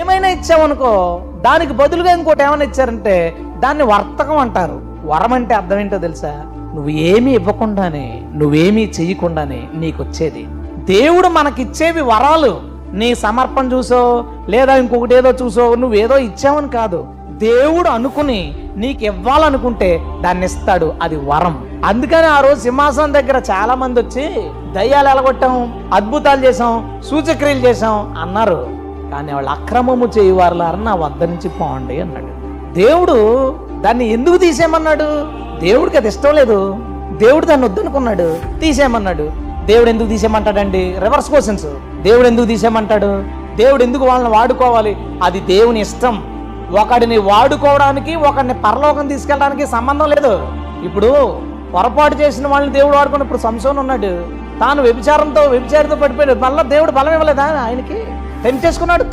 ఏమైనా ఇచ్చామనుకో దానికి బదులుగా ఇంకోటి ఏమైనా ఇచ్చారంటే దాన్ని వర్తకం అంటారు. వరం అంటే అర్థం ఏంటో తెలుసా? నువ్వు ఏమీ ఇవ్వకుండానే నువ్వేమీ చెయ్యకుండానే నీకు వచ్చేది దేవుడు మనకిచ్చేవి వరాలు. నీ సమర్పణ చూసో లేదా ఇంకొకటి ఏదో చూసో నువ్వేదో ఇచ్చావని కాదు. దేవుడు అనుకుని నీకు ఇవ్వాలనుకుంటే దాన్ని ఇస్తాడు. అది వరం. అందుకని ఆ రోజు సింహాసనం దగ్గర చాలా మంది వచ్చి దయ్యాలు ఎలగొట్టాం అద్భుతాలు చేసాం సూచక్రియలు చేసాం అన్నారు. కానీ వాళ్ళు అక్రమము చేయవారులారని నా వద్ద నుంచి పోండి అన్నాడు. దేవుడు దాన్ని ఎందుకు తీసేయమన్నాడు? దేవుడికి అది ఇష్టం లేదు. దేవుడు దాన్ని వద్దనుకున్నాడు. తీసేయమన్నాడు. దేవుడు ఎందుకు తీసేయమంటాడండి? రివర్స్ క్వశ్చన్స్ దేవుడు ఎందుకు తీసేయమంటాడు? దేవుడు ఎందుకు వాళ్ళని వాడుకోవాలి? అది దేవుని ఇష్టం. ఒకడిని వాడుకోవడానికి ఒకడిని పరలోకం తీసుకెళ్ళడానికి సంబంధం లేదు. ఇప్పుడు పొరపాటు చేసిన వాళ్ళని దేవుడు వాడుకున్నప్పుడు సంశయం ఉన్నాడు. తాను వ్యభిచారంతో వ్యభిచారితో పడిపోయాడు. మళ్ళీ దేవుడు బలం ఇవ్వలేదా ఆయనకి? పెంచేసుకున్నాడు